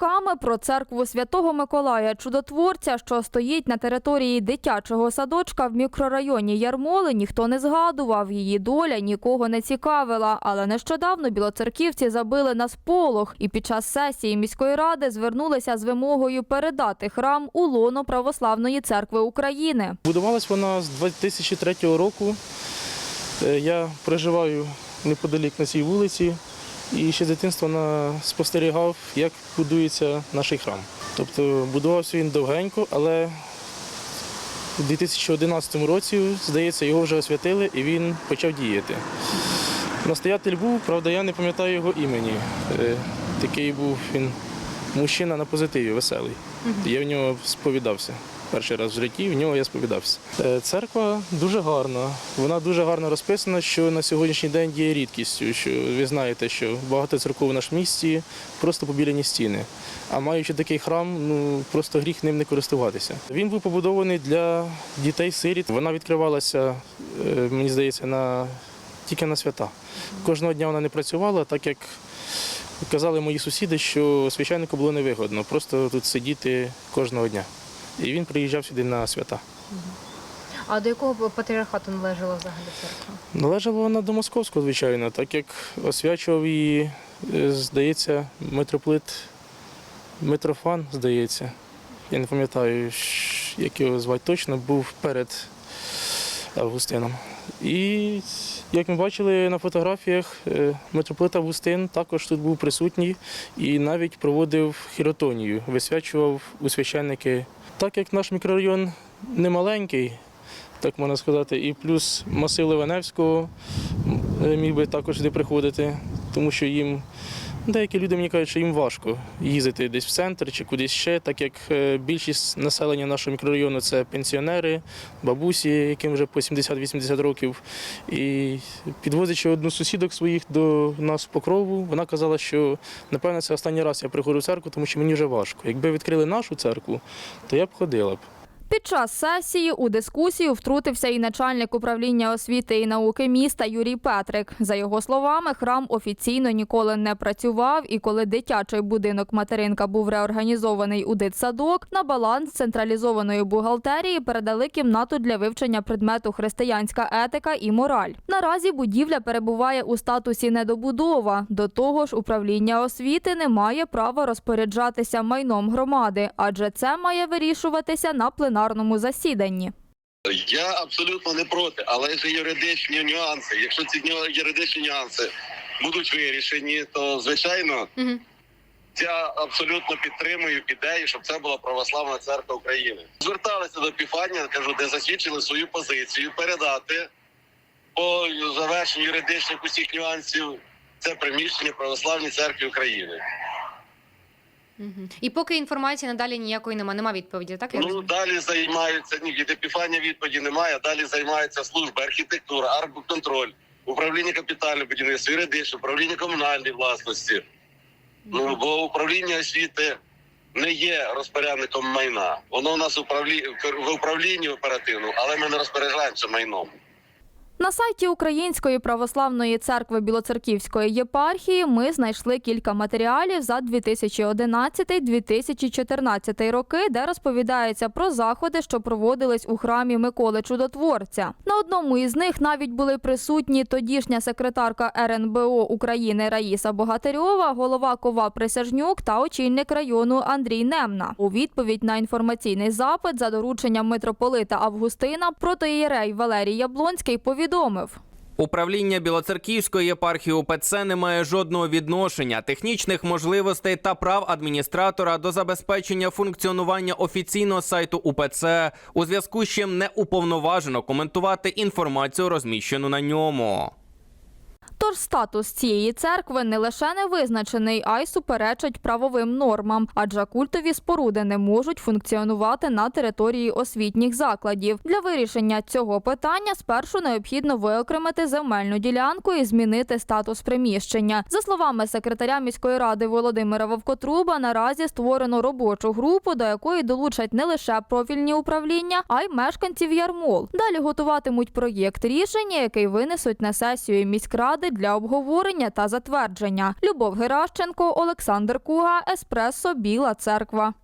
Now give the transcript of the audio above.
роками про церкву Святого Миколая Чудотворця, що стоїть на території дитячого садочка в мікрорайоні Ярмоли, ніхто не згадував. Її доля нікого не цікавила. Але нещодавно білоцерківці забили на сполох і під час сесії міської ради звернулися з вимогою передати храм у лоно Православної церкви України. Будувалась вона з 2003 року. Е, Я проживаю неподалік на цій вулиці і ще з дитинства спостерігав, як будується наш храм. Тобто будувався він довгенько, але у 2011 році, здається, його вже освятили і він почав діяти. Настоятель був, правда, я не пам'ятаю його імені. Е, Такий був він мужчина на позитиві, веселий. Я в нього сповідався. Перший раз в житті в нього я сповідався. Е, Церква дуже гарна. Вона дуже гарно розписана, що на сьогоднішній день є рідкістю. Що ви знаєте, що багато церков в нашому місті просто побіляні стіни. А маючи такий храм, ну просто гріх ним не користуватися. Він був побудований для дітей-сиріт. Вона відкривалася, е, мені здається, на тільки на свята. Кожного дня вона не працювала, так як казали мої сусіди, що священнику було невигодно просто тут сидіти кожного дня. І він приїжджав сюди на свята. А до якого патріархату належала взагалі церква? Належала вона до московського, звичайно, так як освячував її, е, здається, митрополит Митрофан, здається. Я не пам'ятаю, як його звати точно, був перед Августином. І як ми бачили на фотографіях, е, митрополит Августин також тут був присутній і навіть проводив хіротонію, висвячував у священники. Так як наш мікрорайон не маленький, так можна сказати, і плюс масив Ливаневського е, міг би також сюди приходити, тому що їм деякі люди мені кажуть, що їм важко їздити десь в центр чи кудись ще, так як е, більшість населення нашого мікрорайону це пенсіонери, бабусі, яким вже по 70-80 років. І підвозячи одну з сусідок своїх до нас в покрову, вона казала, що напевно це останній раз я приходжу в церкву, тому що мені вже важко. Якби відкрили нашу церкву, то я б ходила б. Під час сесії у дискусію втрутився і начальник управління освіти і науки міста Юрій Петрик. За його словами, храм офіційно ніколи не працював, і коли дитячий будинок материнка був реорганізований у дитсадок, на баланс централізованої бухгалтерії передали кімнату для вивчення предмету християнська етика і мораль. Наразі будівля перебуває у статусі недобудова. До того ж, управління освіти не має права розпоряджатися майном громади, адже це має вирішуватися на пленарному засіданні. Я абсолютно не проти, але ж юридичні нюанси. Якщо ці юридичні нюанси будуть вирішені, то звичайно Угу. я абсолютно підтримую ідею, щоб це була православна церква України. Зверталися до Піфанія, кажу, де засвідчили свою позицію, передати по завершенню юридичних усіх нюансів це приміщення православній церкві України. Угу. І поки інформації надалі ніякої немає, нема відповіді, так? Я Ну розумію? далі займаються ні, від Епіфанія відповіді немає. Далі займаються служби архітектура, арбуконтроль, управління капітального будівництва, юридичне, управління комунальної власності. Ну бо управління освіти не є розпорядником майна. Воно у нас управлі... в управлінні оперативному, але ми не розпоряджаємося майном. На сайті Української православної церкви Білоцерківської єпархії ми знайшли кілька матеріалів за 2011-2014 роки, де розповідається про заходи, що проводились у храмі Миколи Чудотворця. На одному із них навіть були присутні тодішня секретарка РНБО України Раїса Богатирьова, голова Кова Присяжнюк та очільник району Андрій Немна. У відповідь на інформаційний запит за дорученням митрополита Августина протоієрей Валерій Яблонський повідомив. Управління Білоцерківської єпархії УПЦ не має жодного відношення, технічних можливостей та прав адміністратора до забезпечення функціонування офіційного сайту УПЦ, у зв'язку з чим не уповноважено коментувати інформацію, розміщену на ньому. Тож статус цієї церкви не лише не визначений, а й суперечить правовим нормам, адже культові споруди не можуть функціонувати на території освітніх закладів. Для вирішення цього питання спершу необхідно виокремити земельну ділянку і змінити статус приміщення. За словами секретаря міської ради Володимира Вовкотруба, наразі створено робочу групу, до якої долучать не лише профільні управління, а й мешканців Ярмол. Далі готуватимуть проєкт рішення, який винесуть на сесію міськради для обговорення та затвердження. Любов Геращенко, Олександр Куга, Еспресо, Біла Церква.